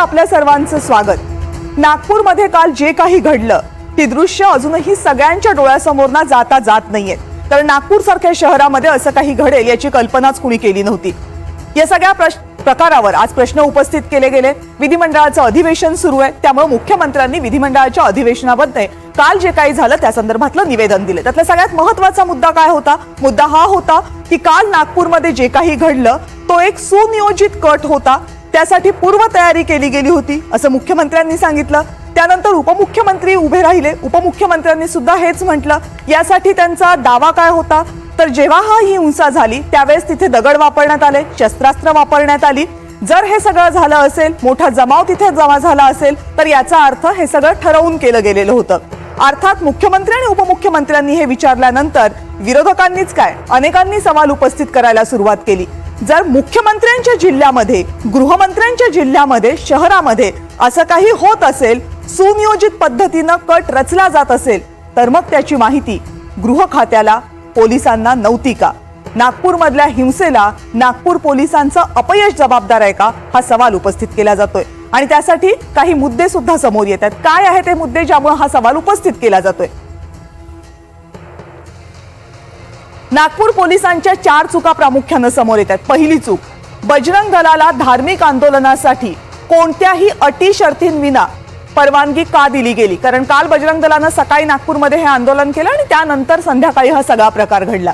आपल्या सर्वांचं स्वागत. नागपूरमध्ये काल जे काही घडलं ती दृश्य अजूनही सगळ्यांच्या डोळ्यासमोर ना जाता जात नाहीये. तर नागपूर सारख्या शहरामध्ये असं काही घडेल याची कल्पनाच कुणी केली नव्हती. या सगळ्या प्रकारावर आज प्रश्न उपस्थित केले गेले. विधिमंडळाचं अधिवेशन सुरू आहे त्यामुळे मुख्यमंत्र्यांनी विधिमंडळाच्या अधिवेशनामध्ये काल जे काही झालं त्या संदर्भातलं निवेदन दिलं. त्यातला सगळ्यात महत्त्वाचा मुद्दा काय होता? मुद्दा हा होता की काल नागपूरमध्ये जे काही घडलं तो एक सुनियोजित कट होता. त्यासाठी पूर्वतयारी केली गेली होती असं मुख्यमंत्र्यांनी सांगितलं. त्यानंतर उपमुख्यमंत्री उभे राहिले. उपमुख्यमंत्र्यांनी सुद्धा हेच म्हटलं. यासाठी त्यांचा दावा काय होता? तर जेव्हा हा ही हिंसा झाली त्यावेळेस तिथे दगड वापरण्यात आले शस्त्रास्त्र वापरण्यात आली. जर हे सगळं झालं असेल मोठा जमाव तिथे जमा झाला असेल तर याचा अर्थ हे सगळं ठरवून केलं गेलेलं होतं. अर्थात मुख्यमंत्री आणि उपमुख्यमंत्र्यांनी हे विचारल्यानंतर विरोधकांनीच काय? अनेकांनी सवाल उपस्थित करायला सुरुवात केली. जर मुख्यमंत्र्यांच्या जिल्ह्यामध्ये गृहमंत्र्यांच्या जिल्ह्यामध्ये शहरामध्ये असं काही होत असेल सुनियोजित पद्धतीनं कट रचला जात असेल तर मग त्याची माहिती गृह खात्याला पोलिसांना नव्हती का? नागपूरमधल्या हिंसेला नागपूर पोलिसांचं अपयश जबाबदार आहे का? हा सवाल उपस्थित केला जातोय. आणि त्यासाठी काही मुद्दे सुद्धा समोर येत आहेत. काय आहे ते मुद्दे ज्यामुळे हा सवाल उपस्थित केला जातोय? नागपूर पोलिसांच्या चार चुका प्रामुख्यानं समोर येत आहेत. पहिली चूक बजरंग दलाला धार्मिक आंदोलनासाठी कोणत्याही अटी शर्तींविना परवानगी का दिली गेली? कारण काल बजरंग दलानं सकाळी नागपूरमध्ये हे आंदोलन केलं आणि त्यानंतर संध्याकाळी हा सगळा प्रकार घडला.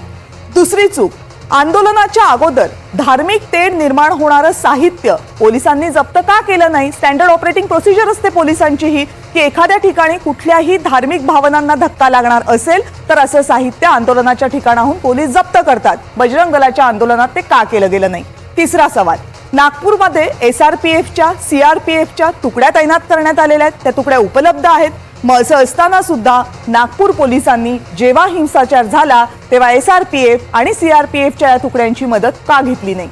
दुसरी चूक आंदोलनाच्या अगोदर धार्मिक तेढ निर्माण होणारं साहित्य पोलिसांनी जप्त का केलं नाही? स्टँडर्ड ऑपरेटिंग प्रोसिजर असते पोलिसांची ही की एखाद्या ठिकाणी कुठल्याही धार्मिक भावनांना धक्का लागणार असेल तर असं साहित्य आंदोलनाच्या ठिकाणाहून पोलीस जप्त करतात. बजरंग दलाच्या आंदोलनात ते का केलं गेलं नाही? तिसरा सवाल. नागपूरमध्ये एस आर पी एफच्या सी आर पी एफच्या तुकड्या तैनात करण्यात आलेल्या आहेत. त्या तुकड्या उपलब्ध आहेत. मग असं असताना सुद्धा नागपूर पोलिसांनी जेव्हा हिंसाचार झाला तेव्हा एस आर पी एफ आणि सी आर पी एफच्या या तुकड्यांची मदत का घेतली नाही?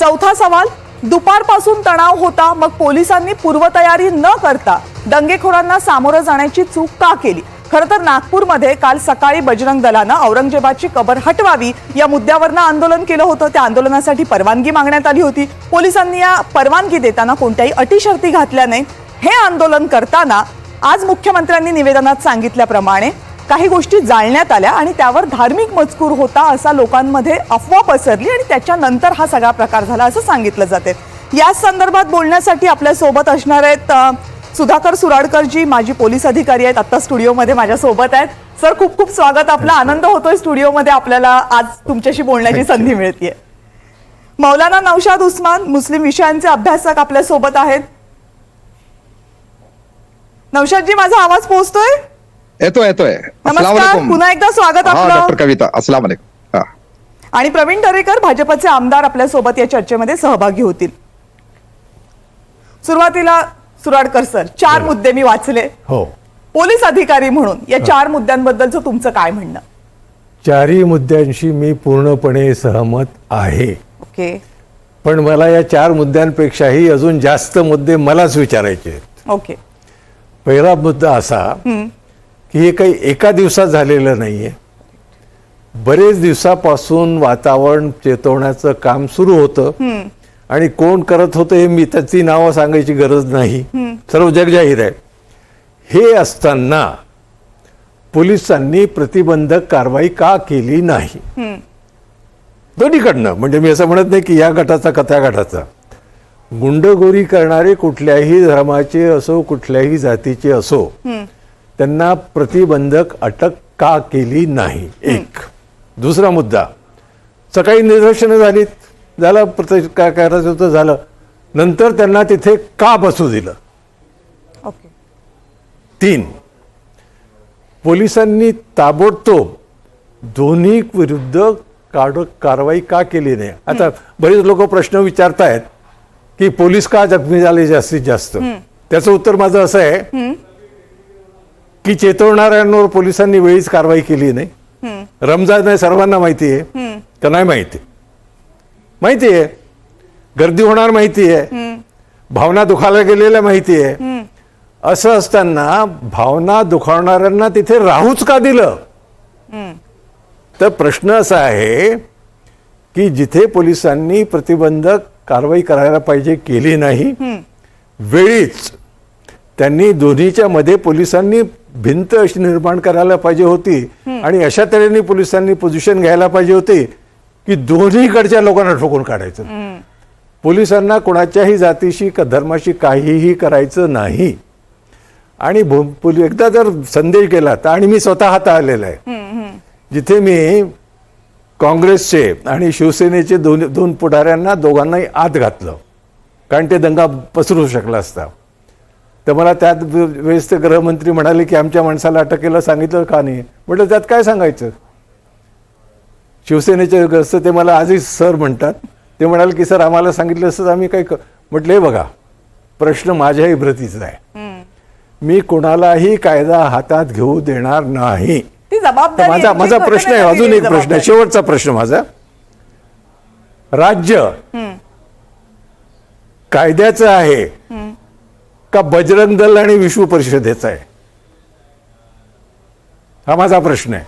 चौथा सवाल दुपारपासून तणाव होता मग पोलिसांनी पूर्वतयारी न करता दंगेखोरांना सामोरं जाण्याची चूक का केली? खरं तर नागपूरमध्ये काल सकाळी बजरंग दलानं औरंगजेबाची कबर हटवावी या मुद्द्यावरनं आंदोलन केलं होतं. त्या आंदोलनासाठी परवानगी मागण्यात आली होती. पोलिसांनी या परवानगी देताना कोणत्याही अटी शर्ती घातल्या नाहीत. हे आंदोलन करताना आज मुख्यमंत्र्यांनी निवेदनात सांगितल्याप्रमाणे काही गोष्टी जाळण्यात आल्या आणि त्यावर धार्मिक मजकूर होता असा लोकांमध्ये अफवा पसरली आणि त्याच्यानंतर हा सगळा प्रकार झाला असं सांगितलं जाते. या संदर्भात बोलण्यासाठी आपल्यासोबत असणार आहेत सुधाकर सुराडकरजी माजी पोलीस अधिकारी आहेत आता स्टुडिओमध्ये माझ्या सोबत आहेत. सर खूप खूप स्वागत आपला आनंद होतोय स्टुडिओमध्ये आपल्याला आज तुमच्याशी बोलण्याची संधी मिळते मौलाना नौशाद उस्मान मुस्लिम विषयांचे अभ्यासक आपल्यासोबत आहेत. नौशादजी माझा आवाज पोहोचतोय? येतोय येतोय. अस्सलाम नमस्कार. पुन्हा एकदा स्वागत आपलं. डॉक्टर कविता अस्सलाम वालेकुम आणि प्रवीण दरेकर भाजपचे आमदार आपल्यासोबत या चर्चेमध्ये सहभागी होतील. सुरुवातीला सुराडकर सर चार मुद्दे मी वाचले. हो. पोलीस अधिकारी म्हणून या चार मुद्द्यांबद्दलचं तुमचं काय म्हणणं? चारही मुद्द्यांशी मी पूर्णपणे सहमत आहे. ओके. पण मला या चार मुद्द्यांपेक्षाही अजून जास्त मुद्दे मलाच विचारायचे आहेत. ओके. पहिला मुद्दा असा की हे काही एका दिवसात झालेलं नाहीये. बरेच दिवसापासून वातावरण चेतवण्याचं काम सुरू होतं. आणि कोण करत होतं हे मी त्याची नावं सांगायची गरज नाही. सर्व जग जाहीर आहे. हे असताना पोलिसांनी प्रतिबंधक कारवाई का केली नाही? दोन्हीकडनं. म्हणजे मी असं म्हणत नाही की या गटाचा का त्या गटाचा. गुंडगोरी करणारे कुठल्याही धर्माचे असो कुठल्याही जातीचे असो त्यांना प्रतिबंधक अटक का केली नाही? एक. दुसरा मुद्दा. सकाळी निदर्शनं झालीत. झालं प्रत्यक्ष काय करायचं होतं झालं. नंतर त्यांना तिथे का बसू दिलं? ओके. तीन. पोलिसांनी ताबडतोब दोन्ही विरुद्ध काड कारवाई का केली नाही? आता बरेच लोक प्रश्न विचारतायत. की पोलीस का जखमी झाले जास्तीत जास्त? त्याचं उत्तर माझं असं आहे की चेतवणाऱ्यांवर पोलिसांनी वेळीच कारवाई केली नाही. रमजान सर्वांना माहिती आहे. का नाही माहिती? माहिती आहे. गर्दी होणार माहिती आहे. भावना दुखायला गेलेल्या माहिती आहे. असं असताना भावना दुखावणाऱ्यांना तिथे राहूच का दिलं? तर प्रश्न असा आहे की जिथे पोलिसांनी प्रतिबंधक कारवाई करायला पाहिजे केली नाही. वेळीच त्यांनी दोन्हीच्या मध्ये पोलिसांनी भिंत अशी निर्माण करायला पाहिजे होती आणि अशा तऱ्हेने पोलिसांनी पोझिशन घ्यायला पाहिजे होती की दोन्हीकडच्या लोकांना ठोकून काढायचं. पोलिसांना कोणाच्याही जातीशी का धर्माशी काहीही करायचं नाही. आणि भो- एकदा जर संदेश गेला तर आणि मी स्वतः हाता आलेला आहे. जिथे मी काँग्रेसचे आणि शिवसेनेचे दोन दोन पुढाऱ्यांना दोघांनाही आत घातलं. कारण ते दंगा पसरू शकला असता. तर मला त्यात वेळेस ते गृहमंत्री म्हणाले की आमच्या माणसाला अटक केलं सांगितलं का नाही? म्हटलं त्यात काय सांगायचं? शिवसेनेचे ग्रस्त ते मला आजही सर म्हणतात. ते म्हणाले की सर आम्हाला सांगितलं असतं तर आम्ही काय क-" म्हटलं "हे बघा प्रश्न माझ्याही भ्रतीचा आहे. मी कोणालाही कायदा हातात घेऊ देणार नाही. ती जबाबदारी माझा माझा प्रश्न आहे अजून एक प्रश्न आहे. शेवटचा प्रश्न माझा. राज्य कायद्याचं आहे का बजरंग दल आणि विश्व परिषदेचा आहे? हा माझा प्रश्न आहे.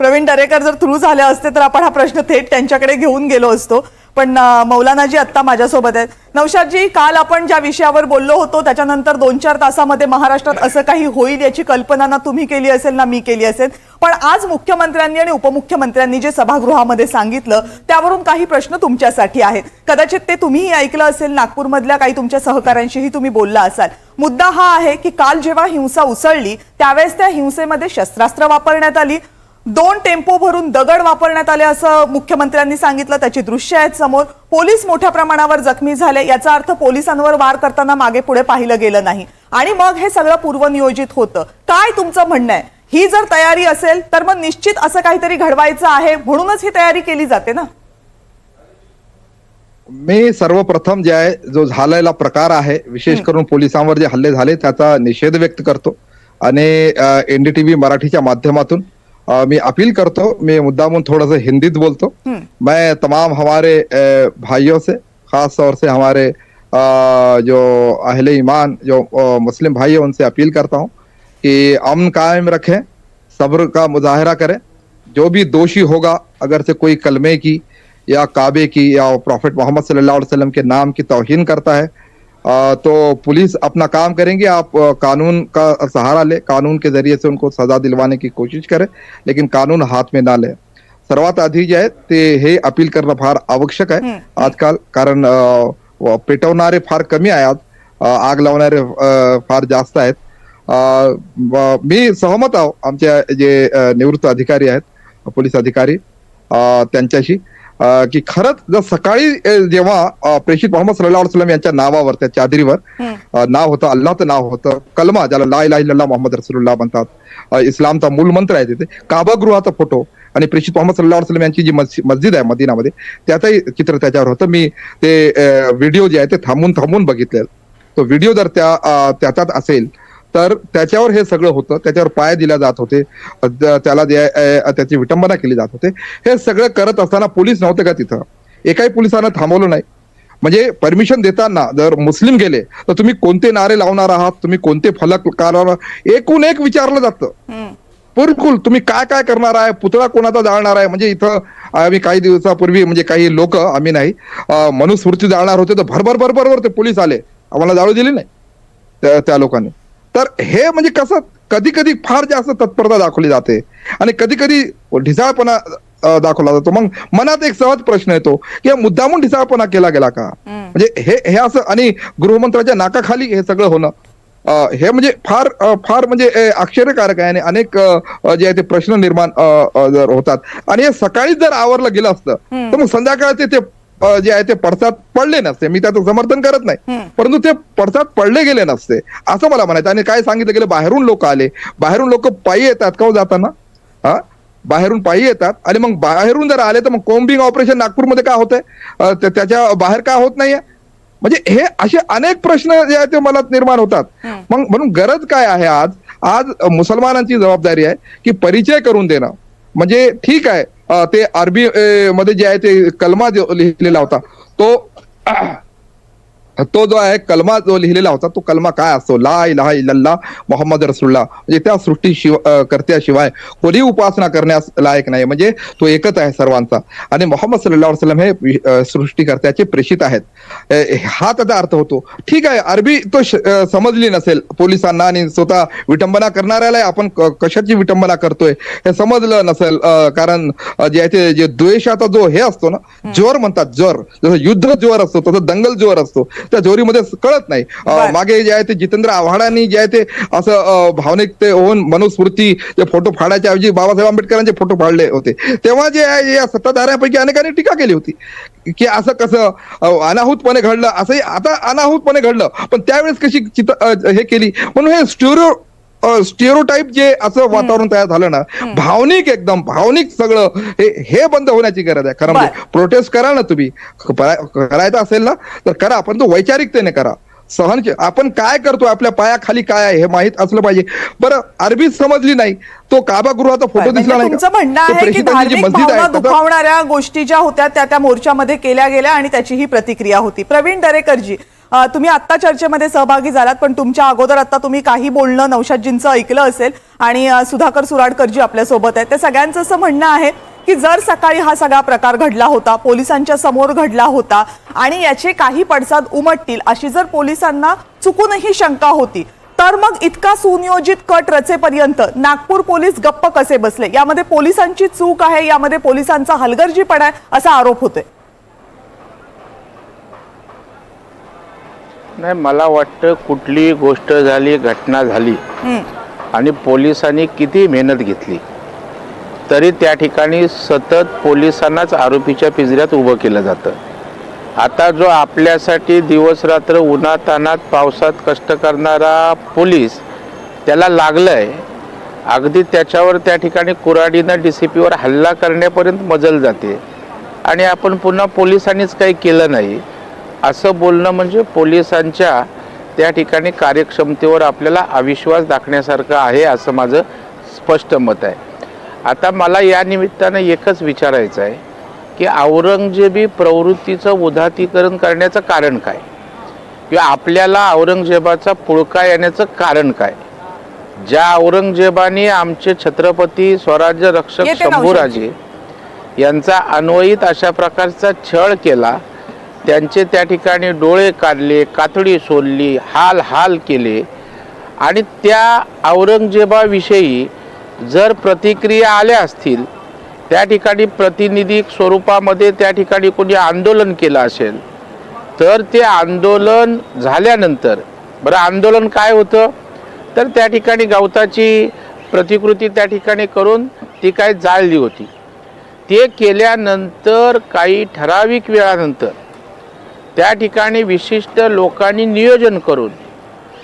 प्रवीण दरेकर जर थ्रू झाले असते तर आपण हा प्रश्न थेट त्यांच्याकडे घेऊन गेलो असतो. पण मौलानाजी आत्ता माझ्यासोबत आहेत. नौशादजी काल आपण ज्या विषयावर बोललो होतो त्याच्यानंतर दोन चार तासामध्ये महाराष्ट्रात असं काही होईल याची कल्पना ना तुम्ही केली असेल ना मी केली असेल. पण आज मुख्यमंत्र्यांनी आणि उपमुख्यमंत्र्यांनी जे सभागृहामध्ये सांगितलं त्यावरून काही प्रश्न तुमच्यासाठी आहेत. कदाचित ते तुम्हीही ऐकलं असेल नागपूरमधल्या काही तुमच्या सहकाऱ्यांशीही तुम्ही बोलला असाल. मुद्दा हा आहे की काल जेव्हा हिंसा उसळली त्यावेळेस त्या हिंसेमध्ये शस्त्रास्त्र वापरण्यात आली दोन टेम्पो भरून दगड वापरण्यात आले असं मुख्यमंत्र्यांनी सांगितलं. त्याची दृश्य आहेत समोर. पोलीस मोठ्या प्रमाणावर जखमी झाले. याचा अर्थ पोलिसांवर वार करताना मागे पुढे पाहिलं गेलं नाही. आणि मग हे सगळं पूर्वनियोजित होतं. काय तुमचं म्हणणं आहे? ही जर तयारी असेल तर मग निश्चित असं काहीतरी घडवायचं आहे म्हणूनच ही तयारी केली जाते ना? मी सर्वप्रथम जे आहे जो झालेला प्रकार आहे विशेष करून पोलिसांवर जे हल्ले झाले त्याचा निषेध व्यक्त करतो. आणि एनडीटीव्ही मराठीच्या माध्यमातून मी अपील करता हूँ मैं मुद्दामुन थोड़ा सा हिंदीत हूँ। मैं तमाम हमारे भाइयों से खास तौर से हमारे जो अहले ईमान जो मुस्लिम भाई है उनसे अपील करता हूँ कि अमन कायम रखें सब्र का मुजाहरा करें। जो भी दोषी होगा अगर से कोई कलमे की या काबे की या प्रॉफिट मोहम्मद सल्लल्लाहु अलैहि वसल्लम के नाम की तोहीन करता है तो पुलिस अपना काम करेंगे। आप कानून का सहारा ले। कानून के जरिए से उनको सजा दिलवाने की कोशिश करें लेकिन कानून हात में ना ले। सर्वात आधी जे आहे ते हे अपील करणं फार आवश्यक आहे आजकाल कारण पेटवणारे फार कमी आहे आज। अ, आग लावणारे फार जास्त आहेत। मी सहमत आहो आमच्या जे निवृत्त अधिकारी आहेत पोलीस अधिकारी त्यांच्याशी। की खरंच जर सकाळी जेव्हा प्रेषित मोहम्मद सल्लल्लाहु अलैहि वसल्लम यांच्या नावावर त्या चादरीवर नाव होतं अल्लाचं नाव होतं कलमा ज्याला ला इलाहा इल्लल्लाह मोहम्मद रसूलुल्लाह म्हणतात इस्लामचा मूल मंत्र आहे तिथे काबागृहाचा फोटो आणि प्रेषित मोहम्मद सल्लल्लाहु अलैहि वसल्लम यांची जी मस्जि- मस्जिद आहे मदिनामध्ये त्याचंही चित्र त्याच्यावर होतं. मी ते व्हिडिओ जे आहे ते थांबून थांबून बघितले तो व्हिडिओ जर त्या त्याच्यात असेल तर त्याच्यावर हे सगळं होतं. त्याच्यावर पाय दिल्या जात होते. त्याला त्याची विटंबना केली जात होते. हे सगळं करत असताना पोलीस नव्हते का तिथं? एकाही पोलिसांना थांबवलं नाही. म्हणजे परमिशन देताना जर मुस्लिम गेले तर तुम्ही कोणते नारे लावणार आहात? तुम्ही कोणते फलक लावणार एकूण एक विचारलं जातं. बिलकुल तुम्ही काय काय करणार आहे? पुतळा कोणाचा जाळणार आहे? म्हणजे इथं आम्ही काही दिवसापूर्वी म्हणजे काही लोक आम्ही नाही मनुस्मृती जाळणार होते तर भरभर भरभर भर ते पोलीस आले. आम्हाला जाळू दिली नाही त्या त्या लोकांनी. तर हे म्हणजे कसं कधी कधी फार जास्त तत्परता दाखवली जाते. आणि कधी कधी ढिसाळपणा दाखवला जातो. मग मनात एक सहज प्रश्न येतो की मुद्दामून ढिसाळपणा केला गेला का? म्हणजे हे हे असं आणि गृहमंत्र्याच्या नाकाखाली हे सगळं होणं हे म्हणजे फार फार म्हणजे आश्चर्यकारक आहे. आणि अनेक जे आहे ते प्रश्न निर्माण जर होतात. आणि हे सकाळीच जर आवरलं गेलं असतं तर मग संध्याकाळचे ते जे आहे ते पडसाद पडले नसते. मी त्याचं समर्थन करत नाही. परंतु ते पडसाद पडले गेले नसते. असं मला म्हणायचं. आणि काय सांगितलं गेलं? बाहेरून लोक आले. बाहेरून लोक पायी येतात का हो जाताना? हा? बाहेरून पायी येतात. आणि मग बाहेरून जर आले तर मग कोम्बिंग ऑपरेशन नागपूरमध्ये का होतंय? त्याच्या बाहेर का होत नाहीये? म्हणजे हे असे अनेक प्रश्न जे आहेत ते मनात निर्माण होतात. मग म्हणून गरज काय आहे आज? आज मुसलमानांची जबाबदारी आहे की परिचय करून देणं. म्हणजे ठीक आहे. ते अरबी मध्ये जे आहे ते कलमा लिहिलेला होता तो तो जो आहे कलमा जो लिहिलेला होता तो कलमा काय असतो? ला इलाहा इल्लल्लाह मोहम्मद रसुल्ला म्हणजे त्या सृष्टी शिव कर्त्याशिवाय कोणी उपासना करण्यास लायक नाही. म्हणजे तो एकच आहे सर्वांचा. आणि मोहम्मद सल्लाह वसलम हे सृष्टीकर्त्याचे प्रेषित आहेत. हा त्याचा अर्थ होतो. ठीक आहे अरबी तो समजली नसेल. पोलिसांना आणि स्वतः विटंबना करणाऱ्याला आपण कशाची विटंबना करतोय हे समजलं नसेल. कारण अं, जे आहे ते जे द्वेषाचा जो हे असतो ना जोर म्हणतात जोर जसं युद्ध जोर असतो तसं दंगल जोर असतो. त्या जोरीमध्ये कळत नाही. मागे जे आहे ते जितेंद्र आव्हाडांनी जे आहे ते असं भावनिक ते होऊन मनुस्मृती जे फोटो फाडायच्या ऐवजी बाबासाहेब आंबेडकरांचे फोटो फाडले होते. तेव्हा जे आहे या सत्ताधाऱ्यांपैकी अनेकांनी टीका केली होती. की असं कसं अनाहूतपणे घडलं असंही आता अनाहूतपणे घडलं. पण त्यावेळेस कशी चित हे केली? म्हणून हे स्ट्युरो स्टिओरोटाईप जे असं वातावरण तयार झालं ना भावनिक एकदम भावनिक सगळं हे हे बंद होण्याची गरज आहे. खरं म्हणजे प्रोटेस्ट करा ना तुम्ही. करा- करायचं असेल ना तर करा. पण तो वैचारिकतेने करा. सहन आपण काय करतो आपल्या पायाखाली काय आहे हे माहीत असलं पाहिजे. बरं अरबी समजली नाही तो काबा गृहाचा फोटो म्हणजे दिसला नाही का? तुमचं म्हणणं आहे की धार्मिक भावना दुखावणाऱ्या गोष्टी ज्या होत्या त्या त्या मोर्चामध्ये केल्या गेल्या आणि त्याची ही प्रतिक्रिया होती. प्रवीण दरेकरजी तुम्ही आत्ता चर्चेमध्ये सहभागी झालात पण तुमच्या अगोदर आता तुम्ही काही बोलणं नौशादजींचं ऐकलं असेल आणि सुधाकर सुराडकरजी आपल्यासोबत आहेत. त्या सगळ्यांचं असं म्हणणं आहे की जर सकाळी हा सगळा प्रकार घडला होता पोलिसांच्या समोर घडला होता आणि याचे काही पडसाद उमटतील अशी जर पोलिसांना चुकूनही शंका होती तर मग इतका सुनियोजित कट रचेपर्यंत नागपूर पोलीस गप्प कसे बसले? यामध्ये पोलिसांची चूक आहे यामध्ये पोलिसांचा हलगर्जीपणा आहे असा आरोप होतोय. नाही मला वाटतं कुठलीही गोष्ट झाली घटना झाली आणि पोलिसांनी किती मेहनत घेतली तरी त्या ठिकाणी सतत पोलिसांनाच आरोपीच्या पिंजऱ्यात उभं केलं जातं. आता जो आपल्यासाठी दिवस रात्र उन्हातानात पावसात कष्ट करणारा पोलीस त्याला लागलंय अगदी त्याच्यावर त्या ठिकाणी कुराडीनं डी सी पीवर हल्ला करण्यापर्यंत मजल जाते. आणि आपण पुन्हा पोलिसांनीच काही केलं नाही. असं बोलणं म्हणजे पोलिसांच्या त्या ठिकाणी कार्यक्षमतेवर आपल्याला अविश्वास दाखण्यासारखं आहे असं माझं स्पष्ट मत आहे. आता मला या निमित्तानं एकच विचारायचं आहे की औरंगजेबी प्रवृत्तीचं उदातीकरण करण्याचं कारण काय? किंवा आपल्याला औरंगजेबाचा पुळका येण्याचं कारण काय? ज्या औरंगजेबाने आमचे छत्रपती स्वराज्य रक्षक शंभूराजे यांचा अन्वयित अशा प्रकारचा छळ केला त्यांचे त्या ठिकाणी डोळे काढले कातडी सोडली हाल हाल केले. आणि त्या औरंगजेबाविषयी जर प्रतिक्रिया आल्या असतील त्या ठिकाणी प्रतिनिधी स्वरूपामध्ये त्या ठिकाणी कोणी आंदोलन केलं असेल तर ते आंदोलन झाल्यानंतर बरं आंदोलन काय होतं? तर त्या ठिकाणी गवताची प्रतिकृती त्या ठिकाणी करून ती काय जाळली होती. ते केल्यानंतर काही ठराविक वेळानंतर त्या ठिकाणी विशिष्ट लोकांनी नियोजन करून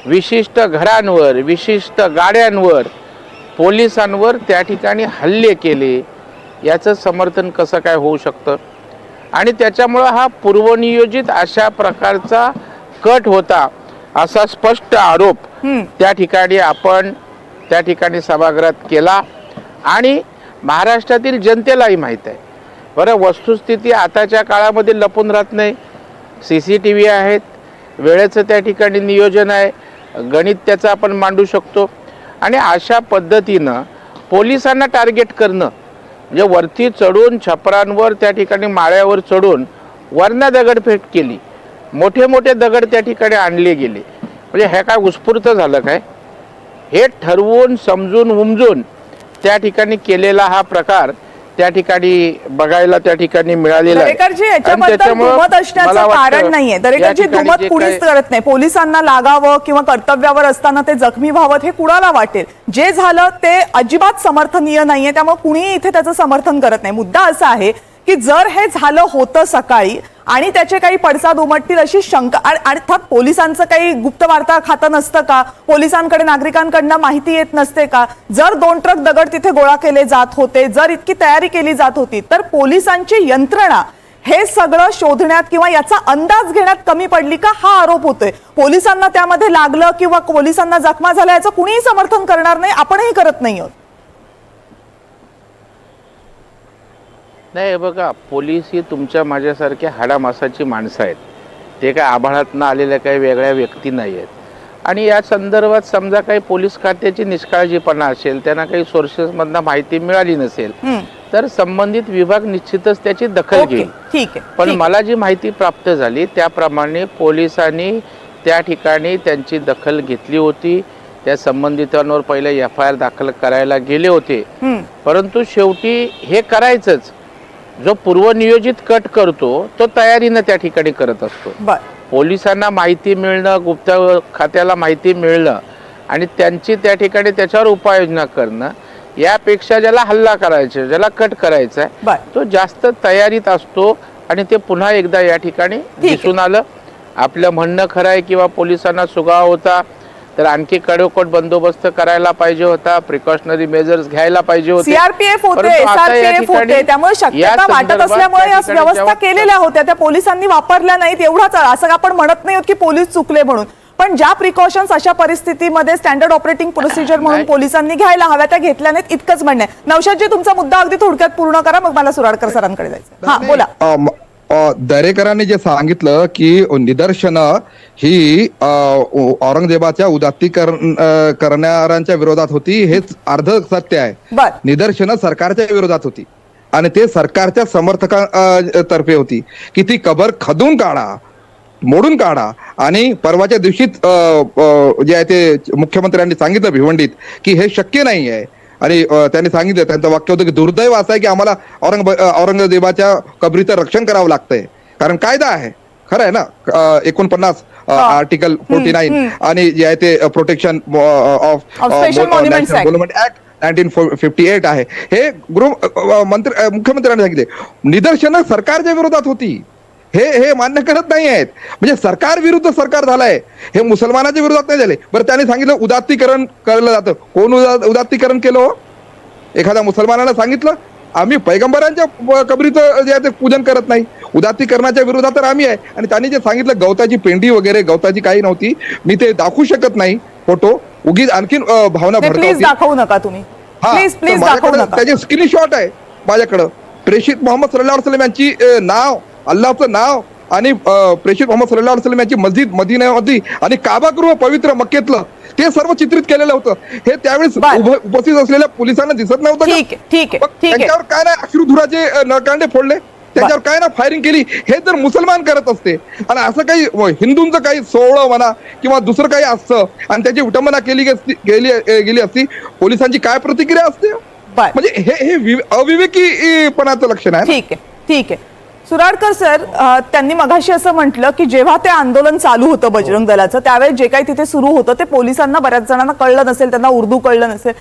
विशिष्ट घरांवर विशिष्ट गाड्यांवर पोलिसांवर त्या ठिकाणी हल्ले केले. याचं समर्थन कसं काय होऊ शकतं? आणि त्याच्यामुळं हा पूर्वनियोजित अशा प्रकारचा कट होता असा स्पष्ट आरोप त्या ठिकाणी आपण त्या ठिकाणी सभागृहात केला. आणि महाराष्ट्रातील जनतेलाही माहीत आहे. बरं वस्तुस्थिती आताच्या काळामध्ये लपून राहत नाही. सी सी टी व्ही आहेत. वेळेचं त्या ठिकाणी नियोजन आहे. गणित त्याचं आपण मांडू शकतो. आणि अशा पद्धतीनं पोलिसांना टार्गेट करणं म्हणजे वरती चढून छपरांवर त्या ठिकाणी माळ्यावर चढून वरना दगडफेक केली. मोठे मोठे दगड त्या ठिकाणी आणले गेले. म्हणजे हे काय उत्स्फूर्त झालं काय? हे ठरवून समजून उमजून त्या ठिकाणी केलेला हा प्रकार त्या ठिकाणी बघायला त्या ठिकाणी मिळालेला आहे. दरेकरजी असण्याचं कारण नाहीये. दरेकरजी दुमत कुणीच करत नाही. पोलिसांना लागावं किंवा कर्तव्यावर असताना ते जखमी व्हावं हे कुणाला वाटेल? जे झालं ते अजिबात समर्थनीय नाहीये. त्यामुळे कुणीही इथे त्याचं समर्थन करत नाही. मुद्दा असा आहे की जर हे झालं होतं सकाळी आणि त्याचे काही पडसाद उमटतील अशी शंका आणि अर्थात पोलिसांचं काही गुप्त वार्ता खातं नसतं का? पोलिसांकडे नागरिकांकडनं माहिती येत नसते का? जर दोन ट्रक दगड तिथे गोळा केले जात होते जर इतकी तयारी केली जात होती तर पोलिसांची यंत्रणा हे सगळं शोधण्यात किंवा याचा अंदाज घेण्यात कमी पडली का? हा आरोप होतोय. पोलिसांना त्यामध्ये लागलं किंवा पोलिसांना जखमा झाल्या याचं कुणीही समर्थन करणार नाही आपणही करत नाही आहोत. नाही बघा पोलीस ही तुमच्या माझ्यासारख्या हाडामासाची माणसं आहेत ते काय आभाळातनं आलेल्या काही वेगळ्या व्यक्ती नाही आहेत आणि या संदर्भात समजा काही पोलीस खात्याची निष्काळजीपणा असेल त्यांना काही सोर्सेसमधनं माहिती मिळाली नसेल. तर संबंधित विभाग निश्चितच त्याची दखल घेईल ठीक आहे पण. मला जी माहिती प्राप्त झाली त्याप्रमाणे पोलिसांनी त्या ठिकाणी त्यांची दखल घेतली होती त्या संबंधितांवर पहिले एफ आय आर दाखल करायला गेले होते. परंतु शेवटी हे करायचंच जो पूर्वनियोजित कट करतो तो तयारीनं त्या ठिकाणी करत असतो. पोलिसांना माहिती मिळणं गुप्त खात्याला माहिती मिळणं आणि त्यांची त्या ठिकाणी त्याच्यावर उपाययोजना करणं यापेक्षा ज्याला हल्ला करायचा ज्याला कट करायचा आहे तो जास्त तयारीत असतो आणि ते पुन्हा एकदा या ठिकाणी. दिसून आलं. आपलं म्हणणं खरं आहे किंवा पोलिसांना सुगाव होता तर आणखी कडोकट बंदोबस्त करायला पाहिजे होता. प्रिकॉशनरी मेजर्स घ्यायला पाहिजे होते. सीआरपीएफ होते एसआरपीएफ होते. त्यामुळे शक्यता वाटत असल्यामुळे या व्यवस्था केलेल्या होत्या. त्या पोलिसांनी वापरल्या नाहीत. एवढाच असं आपण म्हणत नाही की पोलीस चुकले म्हणून. पण ज्या प्रिकॉशन्स अशा परिस्थितीमध्ये स्टँडर्ड ऑपरेटिंग प्रोसिजर म्हणून. पोलिसांनी घ्यायला हव्या त्या घेतल्या नाहीत. इतकंच म्हणणं आहे. नौशादजी तुमचा मुद्दा अगदी थोडक्यात पूर्ण करा. मग मला सुराडकर सरांकडे जायचं हा बोला. दरेकरांनी जे सांगितलं की निदर्शनं ही औरंगजेबाच्या उदात्तीकरण करणाऱ्यांच्या विरोधात होती हेच अर्ध सत्य आहे. निदर्शनं सरकारच्या विरोधात होती. आणि ते सरकारच्या समर्थकांतर्फे होती. की ती कबर खदून काढा मोडून काढा. आणि परवाच्या दिवशीच जे आहे ते मुख्यमंत्र्यांनी सांगितलं भिवंडीत की हे शक्य नाही आहे आणि त्यांनी सांगितलं त्यांचं वाक्य होतं की दुर्दैव असं आहे की आम्हाला औरंग औरंगजेबाच्या कबरीचं रक्षण करावं लागतंय. कारण कायदा आहे. खरं आहे ना? एकोणपन्नास. आर्टिकल फोर्टी नाईन आणि जे आहे ते protection of. Monument act nineteen fifty eight आहे. हे गृह मंत्री मुख्यमंत्र्यांनी सांगितले. निदर्शनं सरकारच्या विरोधात होती. हे हे मान्य करत नाही आहेत म्हणजे सरकार विरुद्ध सरकार झालंय. हे मुसलमानाच्या विरोधात नाही झाले. बरं त्यांनी सांगितलं उदात्तीकरण केलं जातं. कोण उदा- उदात्तीकरण केलं हो? एखाद्या मुसलमानाला सांगितलं आम्ही पैगंबरांच्या कबरीचं जे आहे ते पूजन करत नाही. उदात्तीकरणाच्या विरोधात तर आम्ही आहे. आणि त्यांनी जे सांगितलं गवताची पेंडी वगैरे गवताची काही नव्हती. मी ते दाखवू शकत नाही. फोटो उगीच आणखीन भावना दाखवू नका तुम्ही. हा, त्याचे स्क्रीनशॉट आहे माझ्याकडं. प्रेषित मोहम्मद वसलम यांची नाव अल्लाहचं नाव आणि प्रेषित मोहम्मद सल्लाह वसलम यांची मस्जिद मदिन्यामध्ये आणि काबागृह पवित्र मक्केतलं ते सर्व चित्रित केलेलं होतं. हे त्यावेळेस उपस्थित असलेल्या पोलिसांना दिसत नव्हतं त्यांच्यावर काय नाही अश्रुधुराचे नळकांडे फोडले. त्याच्यावर काय ना फायरिंग केली. हे जर मुसलमान करत असते आणि असं काही हिंदूंचं काही सोहळं म्हणा किंवा दुसरं काही असतं आणि त्याची विटंबना केली गेली गेली असती पोलिसांची काय प्रतिक्रिया असते? म्हणजे हे हे अविवेकीपणाचं लक्षण आहे. ठीक आहे ठीक आहे. सुराडकर सर त्यांनी मगाशी असं म्हटलं की जेव्हा ते आंदोलन चालू होतं बजरंग दलाचं त्यावेळेस जे काही तिथे सुरू होतं ते पोलिसांना बऱ्याच जणांना कळलं नसेल त्यांना उर्दू कळलं नसेल.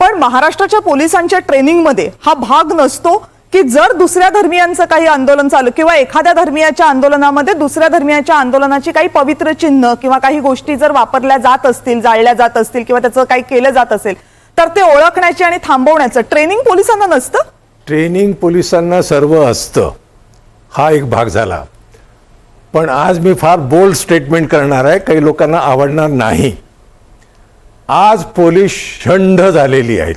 पण महाराष्ट्राच्या पोलिसांच्या ट्रेनिंगमध्ये हा भाग नसतो की जर दुसऱ्या धर्मियांचं काही आंदोलन चालू किंवा एखाद्या धर्मियाच्या आंदोलनामध्ये दुसऱ्या धर्मियाच्या आंदोलनाची काही पवित्र चिन्ह किंवा काही गोष्टी जर वापरल्या जात असतील जाळल्या जात असतील किंवा त्याचं काही केलं जात असेल तर ते ओळखण्याची आणि थांबवण्याचं ट्रेनिंग पोलिसांना नसतं? ट्रेनिंग पोलिसांना सर्व असतं. हा एक भाग झाला. पण आज मी फार बोल्ड स्टेटमेंट करणार आहे काही लोकांना आवडणार नाही. आज पोलीस शंड झालेली आहेत.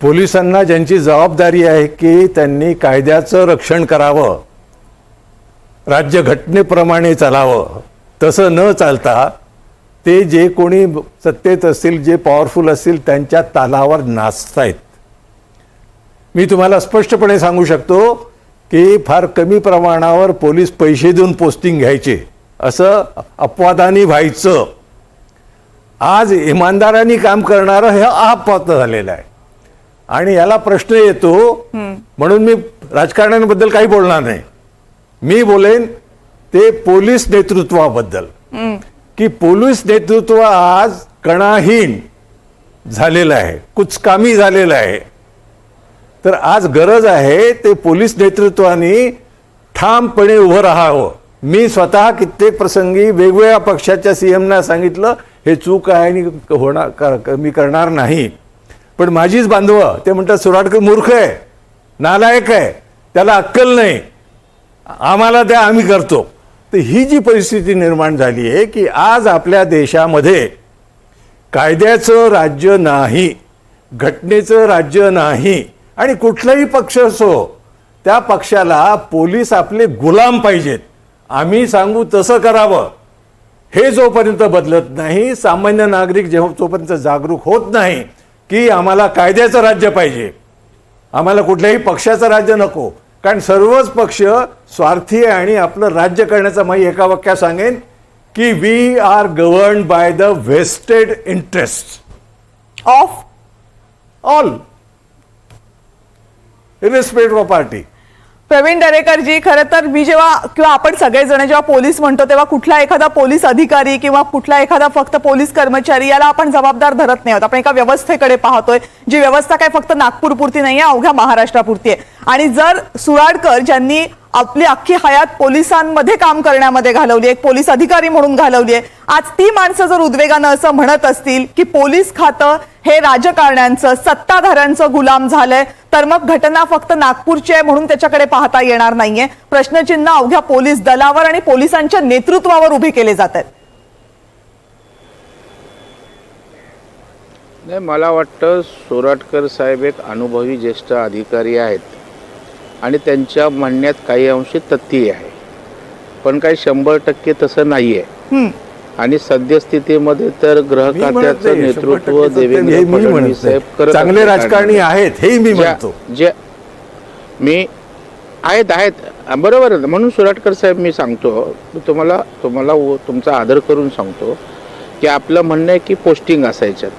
पोलिसांना ज्यांची जबाबदारी आहे की त्यांनी कायद्याचं रक्षण करावं राज्यघटनेप्रमाणे चालावं तसं न चालता ते जे कोणी सत्तेत असतील जे पॉवरफुल असतील त्यांच्या तालावर नाचतायत. मी तुम्हाला स्पष्टपणे सांगू शकतो की फार कमी प्रमाणावर पोलीस पैसे देऊन पोस्टिंग घ्यायचे. असं अपवादानी व्हायचं. आज इमानदारांनी काम करणारं हे अपवाद झालेलं आहे. आणि याला प्रश्न येतो म्हणून मी राजकारण्यांबद्दल काही बोलणार नाही. मी बोलेन ते पोलीस नेतृत्वाबद्दल. की पोलीस नेतृत्व आज कणाहीन झालेलं आहे कुचकामी झालेलं आहे. तर आज गरज आहे ते पोलीस नेतृत्वाने ठामपणे उभं राहावं. मी स्वतः कित्येक प्रसंगी वेगवेगळ्या पक्षाच्या सी एमना सांगितलं हे चूक आहे आणि होणार मी करणार नाही. पण माझीच बांधवं ते म्हणतात सुराडकर मूर्ख आहे नालायक आहे त्याला अक्कल नाही आम्हाला त्या आम्ही करतो. तर ही जी परिस्थिती निर्माण झाली आहे की आज आपल्या देशामध्ये कायद्याचं राज्य नाही घटनेचं राज्य नाही आणि कुठलाही पक्ष असो त्या पक्षाला पोलीस आपले गुलाम पाहिजेत. आम्ही सांगू तसं करावं. हे जोपर्यंत बदलत नाही सामान्य नागरिक जेव्हा जोपर्यंत जागरूक होत नाही की आम्हाला कायद्याचं राज्य पाहिजे. आम्हाला कुठल्याही पक्षाचं राज्य नको. कारण सर्वच पक्ष स्वार्थी आहे आणि आपलं राज्य करण्याचं मी एका वाक्यात सांगेन की we are govern by the vested interest of all irrespective of party Pravin दरेकरजी खरं तर मी जेव्हा किंवा आपण सगळेजण जेव्हा पोलीस म्हणतो तेव्हा कुठला एखादा पोलीस अधिकारी किंवा कुठला एखादा फक्त पोलीस कर्मचारी याला आपण जबाबदार धरत नाही आहोत. आपण एका व्यवस्थेकडे पाहतोय जी व्यवस्था काय फक्त नागपूरपुरती नाही आहे अवघ्या महाराष्ट्रापुरती आहे. आणि जर सुराडकर ज्यांनी आपली अख्खी हयात पोलिसांमध्ये काम करण्यामध्ये घालवली एक पोलीस अधिकारी म्हणून घालवली आहे. आज ती माणसं जर उद्वेगानं असं म्हणत असतील की पोलीस खातं हे राजकारण्यांचं सत्ताधाऱ्यांचं गुलाम झालंय तर मग घटना फक्त नागपूरची आहे म्हणून त्याच्याकडे पाहता येणार नाहीये. प्रश्नचिन्ह अवघ्या पोलीस दलावर आणि पोलिसांच्या नेतृत्वावर उभे केले जात आहेत. नाही मला वाटतं सोराटकर साहेब एक अनुभवी ज्येष्ठ अधिकारी आहेत. आणि त्यांच्या म्हणण्यात काही अंशी तथ्य आहे पण काही शंभर टक्के तसं नाही आहे. आणि सद्यस्थितीमध्ये तर म्हणत खात्याचं नेतृत्व देवेंद्र हे फडणवीस साहेब. करत चांगले. राजकारणी आहेत हेही मी म्हणतो जे मी आहेत आहेत बरोबर. म्हणून सुराटकर साहेब मी सांगतो तुम्हाला तुम्हाला तुमचा आदर करून सांगतो की आपलं म्हणणं आहे की पोस्टिंग असायच्यात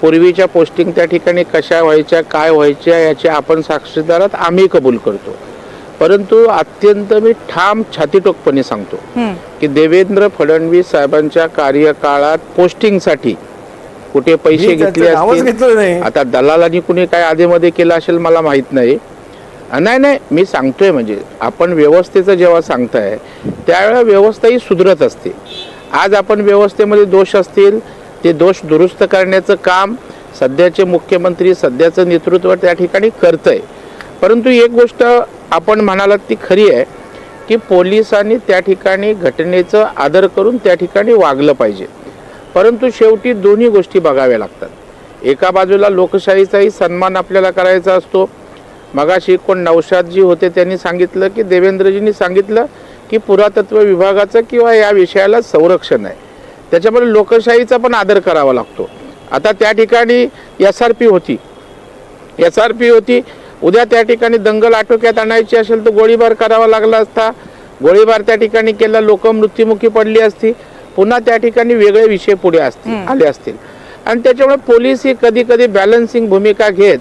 पूर्वीच्या पोस्टिंग त्या ठिकाणी कशा व्हायच्या काय व्हायच्या याचे आपण साक्षीदारात आम्ही कबूल करतो परंतु अत्यंत मी ठाम छातीटोकपणे सांगतो. की देवेंद्र फडणवीस साहेबांच्या कार्यकाळात पोस्टिंगसाठी कुठे पैसे घेतले असतील. आता दलालांनी कुणी काय आधीमध्ये केलं असेल मला माहीत नाही नाही नाही मी सांगतोय म्हणजे आपण व्यवस्थेचं जेव्हा सांगताय त्यावेळेला व्यवस्था ही सुधरत असते आज आपण व्यवस्थेमध्ये दोष असतील ते दोष दुरुस्त करण्याचं काम सध्याचे मुख्यमंत्री सध्याचं नेतृत्व त्या ठिकाणी करतंय. परंतु एक गोष्ट आपण म्हणालात ती खरी आहे की पोलिसांनी त्या ठिकाणी घटनेचं आदर करून त्या ठिकाणी वागलं पाहिजे. परंतु शेवटी दोन्ही गोष्टी बघाव्या लागतात. एका बाजूला लोकशाहीचाही सन्मान आपल्याला करायचा असतो. मगाशी कोण नौशादजी होते त्यांनी सांगितलं की देवेंद्रजींनी सांगितलं की पुरातत्व विभागाचं किंवा या विषयाला संरक्षण आहे. त्याच्यामुळे लोकशाहीचा पण आदर करावा लागतो. आता त्या ठिकाणी एस आर पी होती. एस आर पी होती. उद्या त्या ठिकाणी दंगल आटोक्यात आणायची असेल तर गोळीबार करावा लागला असता. गोळीबार त्या ठिकाणी केला लोक मृत्युमुखी पडली असती. पुन्हा त्या ठिकाणी वेगळे विषय पुढे असतील आले असतील. आणि त्याच्यामुळे पोलीस ही कधी कधी बॅलन्सिंग भूमिका घेत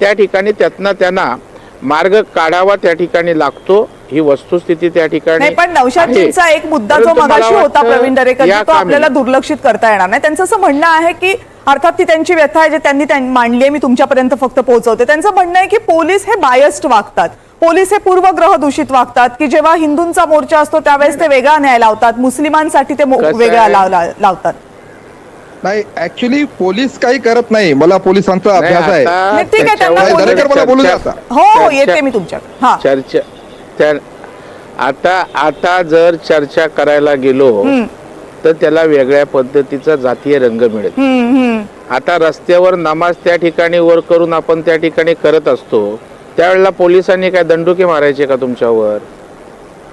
त्या ठिकाणी त्यातनं त्यांना मार्ग काढावा त्या ठिकाणी लागतो. ही वस्तुस्थिती त्या ठिकाणी नाही पण नौशादजींचा आहे. एक मुद्दा जो परंतु मला मगाशी होता वाटतं प्रवीण दरेकर या तो कामी- आपल्याला दुर्लक्षित करता येणार नाही. त्यांचं असं म्हणणं आहे की अर्थात ती त्यांची व्यथा आहे जे त्यांनी त्यां- मांडली आहे मी तुमच्यापर्यंत फक्त पोहोचवते. त्यांचं म्हणणं आहे की पोलीस हे बायस्ड वागतात. पोलीस हे पूर्वग्रह दूषित वागतात की जेव्हा हिंदूंचा मोर्चा असतो त्यावेळेस ते वेगळा न्याय लावतात. मुस्लिमांसाठी ते मो- कसं वेगळा आहे? लावतात. नाही ऍक्च्युली पोलीस काही करत नाही. मला पोलिसांचा नाही, अभ्यास आहे. आता नाही, ठीक आहे, त्यांना त्याच्यावर बोलू दरेकर मला बोलू द्या चर्चा- आता. हो हो चर्चा- येते मी तुमच्याकडे. हा. चर्चा त्या आता आता जर चर्चा करायला गेलो तर त्याला वेगळ्या पद्धतीचा जातीय रंग मिळेल. आता रस्त्यावर नमाज त्या ठिकाणी वर करून आपण त्या ठिकाणी करत असतो त्यावेळेला पोलिसांनी काय दंडुके मारायचे का तुमच्यावर?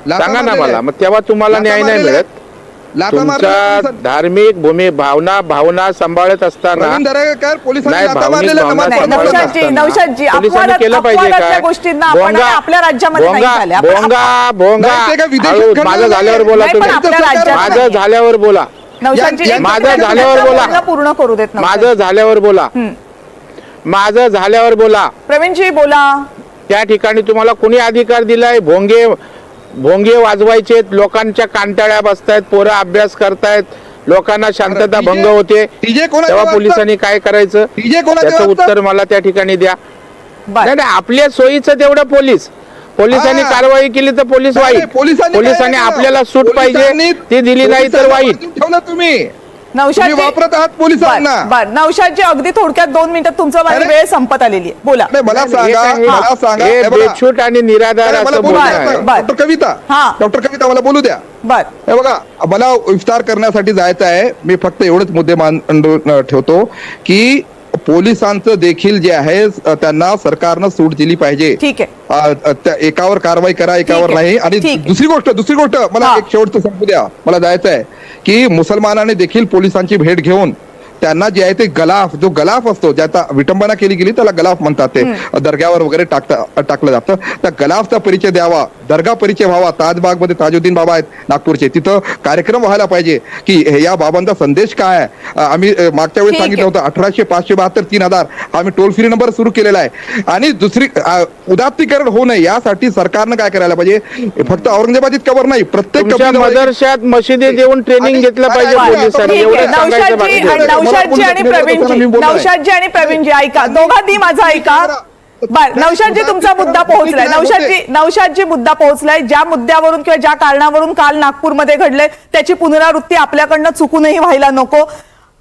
सांगा ना मला. मग तेव्हा तुम्हाला न्याय नाही मिळत? लाथा तुमच्या. धार्मिक भूमी भावना भावना सांभाळत असताना प्रवीण दरेकर पोलिसांनी नाही, लाथा भावनिक मारलेल्या भावना नमाज नाही, पढताना. सांभाळत नौशादजी, असताना नौशादजी, पोलिसांनी अपवादात- केलं पाहिजे अपवादातल्या काय गोष्टींना आपण भोंगा- आपल्या राज्यामध्ये नाही भोंगा- झाल्या. आपण- भोंगा भोंगा नाही, ते काय विदेशात हळू, घडलेलं माझं नाही. झाल्यावर बोला नाही, पण तुम्ही आपल्या राज्यात माझं. झाल्यावर बोला माझं झाल्यावर बोला. पूर्ण करू देत. माझं झाल्यावर बोला. माझं झाल्यावर बोला प्रवीणजी बोला त्या ठिकाणी तुम्हाला कुणी अधिकार दिलाय भोंगे भोंगे वाजवायचे लोकांच्या कांटाळ्या बसतायत पोरं अभ्यास करतायत लोकांना शांतता भंग होते तेव्हा? पोलिसांनी काय करायचं त्याचं? उत्तर मला त्या ठिकाणी द्या नाही नाही आपल्या सोयीचं तेवढं पोलीस पोलिसांनी. कारवाई केली तर पोलीस वाईट पोलिसांनी? आपल्याला सूट पाहिजे ती दिली नाही तर वाईट ठेवलं तुम्ही तुम्ही वापरत आहात पोलिसांना बर बर. नौशादजी अगदी थोडक्यात दोन मिनिटात तुमचा माझी अरे. वेळ संपत आलेली आहे बोला नाही मला सांगा हे मला सांगा हे हे बघा. बेछूट आणि निराधार नाही, मला असं बोलू बोलणं द्या आहे बर. डॉक्टर कविता हा. डॉक्टर कविता मला बोलू द्या बर हे बघा मला इफ्तार करण्यासाठी जायचं आहे मी फक्त एवढेच मुद्दे मांडून अ, ठेवतो की पोलिसांचं देखील जे आहे अ, त्यांना सरकारनं सूट दिली पाहिजे ठीक आहे अ, अ, त्या एकावर कारवाई करा एकावर ठीक आहे. नाही आणि ठीक आहे. दुसरी गोष्ट दुसरी गोष्ट मला हा. एक शेवटचं सांगू द्या मला जायचं आहे की मुसलमानाने देखील पोलिसांची भेट घेऊन त्यांना जे आहे ते गलाफ जो गलाफ असतो ज्याचा विटंबना केली गेली त्याला गलाफ म्हणतात ते. दर्ग्यावर वगैरे टाकता टाकलं जातं. त्या गलाफचा परिचय द्यावा दर्गा परिचय व्हावा. ताजबागमध्ये ताजुद्दीन बाबा आहेत नागपूरचे. तिथं कार्यक्रम व्हायला पाहिजे की या बाबांचा संदेश काय आहे? आम्ही मागच्या वेळेस. सांगितलं होतं अठराशे पाचशे बहात्तर तीन हजार. हा आम्ही टोल फ्री नंबर सुरू केलेला आहे. आणि दुसरी उदात्तीकरण होऊ नये यासाठी सरकारनं काय करायला पाहिजे? फक्त औरंगाबाद इतक्यावर नाही प्रत्येक मदरशात मशिदीत येऊन ट्रेनिंग घेतलं पाहिजे पोलिसांनी एवढं सांगायचं नौशादजी बाकी आणि प्रवीणजी. नौशादजी आणि प्रवीणजी ऐका. दोघांनी माझा ऐका. बर नौशादजी तुमचा मुद्दा पोहोचलाय. नौशादजी नौशादजी मुद्दा पोहोचलाय. ज्या मुद्द्यावरून किंवा ज्या कारणावरून काल नागपूरमध्ये घडले त्याची पुनरावृत्ती आपल्याकडनं चुकूनही व्हायला नको.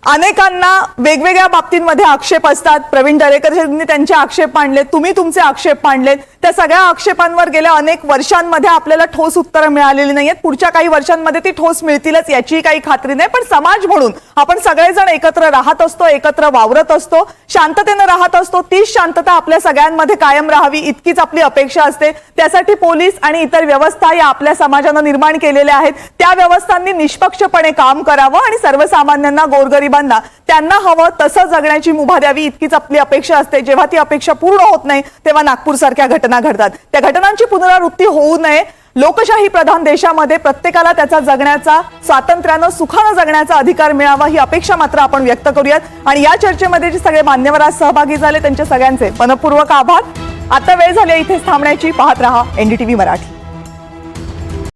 अनेकांना वेगवेगळ्या बाबतींमध्ये आक्षेप असतात. प्रवीण दरेकर यांनी त्यांचे आक्षेप मांडले तुम्ही तुमचे आक्षेप मांडलेत. त्या सगळ्या आक्षेपांवर गेल्या अनेक वर्षांमध्ये आपल्याला ठोस उत्तरं मिळालेली नाहीयेत. पुढच्या काही वर्षांमध्ये ती ठोस मिळतीलच याची काही खात्री नाही. पण समाज म्हणून आपण सगळेजण एकत्र राहत असतो एकत्र वावरत असतो शांततेनं राहत असतो. तीच शांतता आपल्या सगळ्यांमध्ये कायम राहावी इतकीच आपली अपेक्षा असते. त्यासाठी पोलीस आणि इतर व्यवस्था या आपल्या समाजानं निर्माण केलेल्या आहेत. त्या व्यवस्थांनी निष्पक्षपणे काम करावं आणि सर्वसामान्यांना गोरगरिबांना त्यांना हवं तसं जगण्याची मुभा द्यावी इतकीच आपली अपेक्षा असते. जेव्हा ती अपेक्षा पूर्ण होत नाही तेव्हा नागपूरसारख्या घटना घटना घडतात. त्या घटनांची पुनरावृत्ती होऊ नये. लोकशाही प्रधान देशामध्ये प्रत्येकाला त्याचा जगण्याचा स्वातंत्र्यानं सुखानं जगण्याचा अधिकार मिळावा ही अपेक्षा मात्र आपण व्यक्त करूयात. आणि या चर्चेमध्ये जे सगळे मान्यवर आज सहभागी झाले त्यांच्या सगळ्यांचे मनपूर्वक आभार. आता वेळ झाली इथेच थांबण्याची. पाहत रहा एनडीटीव्ही मराठी.